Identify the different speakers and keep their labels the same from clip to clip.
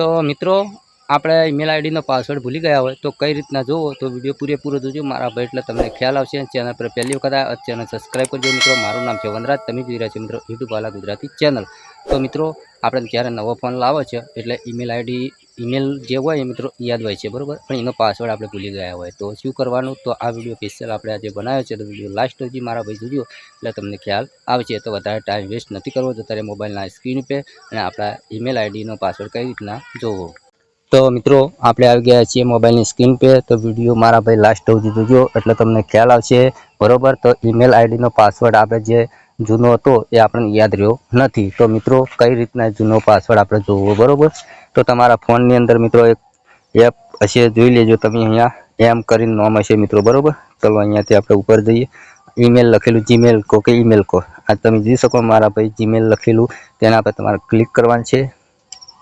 Speaker 1: તો મિત્રો, આપણે ઈમેલ આઈડીનો પાસવર્ડ ભૂલી ગયા હોય, તો કઈ રીતના જોવો તો વીડિયો પૂરેપૂરો જોજો. મારા ભાઈ એટલે તમને ખ્યાલ આવશે. ચેનલ પર પહેલી વખત આ ચેનલ સબસ્ક્રાઈબ કરજો મિત્રો. મારું નામ છે વનરાજ. તમે જોઈ રહ્યા છો મિત્રો યુટ્યુબ વાલા ગુજરાતી ચેનલ તો મિત્રો, આપણે ક્યારે નવો ફોન લાવો છે, એટલે ઈમેલ આઈડી ઈમેલ જે હોય એ મિત્રો યાદ હોય છે, બરાબર? પણ એનો પાસવર્ડ આપણે ભૂલી ગયા હોય. તો શું કરવાનું? તો આ વીડિયો સ્પેશિયલ આપણે આજે બનાવ્યો છે. તો વીડિયો લાસ્ટ સુધી મારા ભાઈ જોજો, એટલે તમને ખ્યાલ આવશે. તો વધારે ટાઈમ વેસ્ટ નથી કરવો. તો તારે મોબાઈલના સ્ક્રીન પે અને આપણા ઈમેલ આઈડીનો પાસવર્ડ કઈ રીતના જોવો. તો મિત્રો, આપણે આવી ગયા છીએ મોબાઈલની સ્ક્રીન પે. તો વીડિયો મારા ભાઈ લાસ્ટ સુધી જોજો, એટલે તમને ખ્યાલ આવશે. બરાબર? તો ઈમેલ આઈડીનો પાસવર્ડ આપણે જે જૂનો હતો એ આપણને યાદ રહ્યો નથી. તો મિત્રો, કઈ રીતના જૂનો પાસવર્ડ આપણે જોવો, બરાબર? તો તમારા ફોનની અંદર મિત્રો એક એપ હશે, જોઈ લેજો તમે અહીંયા. એમ કરીને નામ હશે મિત્રો, બરાબર? ચલો અહીંયાથી આપણે ઉપર જઈએ. ઈમેલ લખેલું જીમેલ કહો કે ઈમેલ કહો. આ તમે જોઈ શકો મારા ભાઈ જીમેલ લખેલું. તેના પર તમારે ક્લિક કરવાનું છે.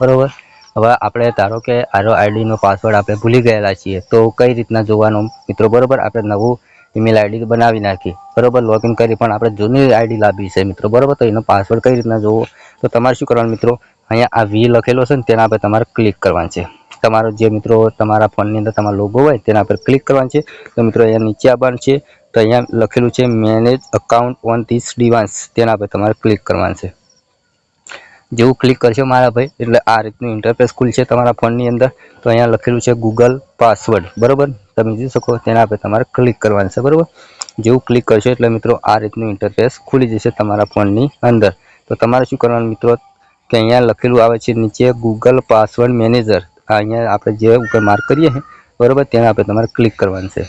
Speaker 1: બરાબર? હવે આપણે ધારો કે આરો આઈડીનો પાસવર્ડ આપણે ભૂલી ગયેલા છીએ. તો કઈ રીતના જોવાનો મિત્રો, બરાબર? આપણે નવું ઈમેલ આઈડી બનાવી નાખી. બરોબર? લોગિન કરી પણ આપણે જૂની આઈડી લાવી છે મિત્રો. બરોબર? તો એનો પાસવર્ડ કઈ રીતના જોવો? તો તમારે શું કરવાનું મિત્રો? અહીંયા આ વી લખેલો છે ને તેના પર તમારે ક્લિક કરવાનું છે. તમારો જે મિત્રો તમારા ફોનની અંદર તમારો લોગો હોય તેના પર ક્લિક કરવાનું છે. તો મિત્રો અહીંયા નીચે આવવાનું છે. તો અહીંયા લખેલું છે manage account on this device તેના પર તમારે ક્લિક કરવાનું છે. જેવું ક્લિક કરશો મારા ભાઈ, એટલે આ રીતનું ઇન્ટરફેસ ખુલશે તમારા ફોનની અંદર. તો અહીંયા લખેલું છે ગૂગલ પાસવર્ડ બરોબર? તમે જોઈ શકો, તેના પર તમારે ક્લિક કરવાનું છે, બરાબર? જેવું ક્લિક કરશો એટલે મિત્રો આ રીતનું ઇન્ટરફેસ ખુલી જશે તમારા ફોનની અંદર. તો તમારે શું કરવાનું મિત્રો? કે અહીંયા લખેલું આવે છે નીચે ગૂગલ પાસવર્ડ મેનેજર અહીંયા આપણે જે ઉપર માર્ક કરીએ બરાબર? તેના પર તમારે ક્લિક કરવાનું છે.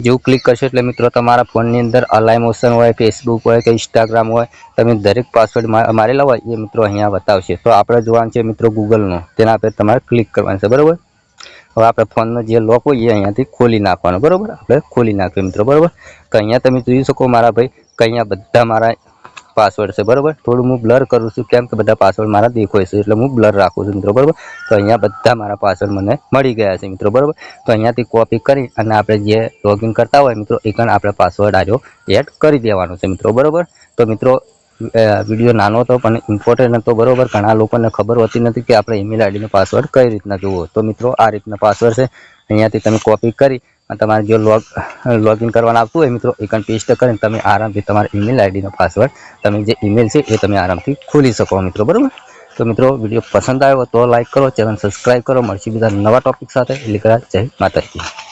Speaker 1: જેવું ક્લિક કરશો એટલે મિત્રો તમારા ફોનની અંદર અલાઈ મોશન હોય ફેસબુક હોય કે ઇન્સ્ટાગ્રામ હોય, તમે દરેક પાસવર્ડ મારેલા હોય, એ મિત્રો અહીંયા બતાવશે. તો આપણે જોવાનું છે મિત્રો ગૂગલનો તેના પર તમારે ક્લિક કરવાનું છે, બરાબર? હવે આપણે ફોનનો જે લોક હોય એ અહીંયાથી ખોલી નાખવાનો, બરાબર? આપણે ખોલી નાખ્યો મિત્રો, બરાબર? તો અહીંયા તમે જોઈ શકો મારા ભાઈ, કે અહીંયા બધા મારા પાસવર્ડ છે, બરાબર? થોડું હું બ્લર કરું છું, કેમ કે બધા પાસવર્ડ મારા દેખાય છે, એટલે હું બ્લર રાખું છું મિત્રો, બરાબર? તો અહીંયા બધા મારા પાસવર્ડ મને મળી ગયા છે મિત્રો, બરાબર? તો અહીંયાથી કોપી કરી અને આપણે જે લોગિન કરતા હોય મિત્રો, એ પણ આપણે પાસવર્ડ આજો એડ કરી દેવાનો છે મિત્રો, બરાબર? તો મિત્રો વીડિયો નાનો હતો, પણ ઇમ્પોર્ટન્ટ હતો બરાબર. ઘણા લોકોને ખબર હોતી નથી કે આપણે ઈમેલ આઈડીનો પાસવર્ડ કઈ રીતના જોવો. તો મિત્રો, આ રીતના પાસવર્ડ છે. અહીંયાથી તમે કોપી કરી અને તમારે જો લોગ લોગિન કરવાનું આવતું હોય મિત્રો એકન પેસ્ટ કરીને તમે આરામથી તમારા ઈમેલ આઈડીનો પાસવર્ડ તમે જે ઈમેલ છે એ તમે આરામથી ખોલી શકો મિત્રો, બરાબર? તો મિત્રો વીડિયો પસંદ આવ્યો તો લાઈક કરો ચેનલ સબસ્ક્રાઈબ કરો, મળશે બીજા નવા ટોપિક સાથે. એટલે જય માતાજી.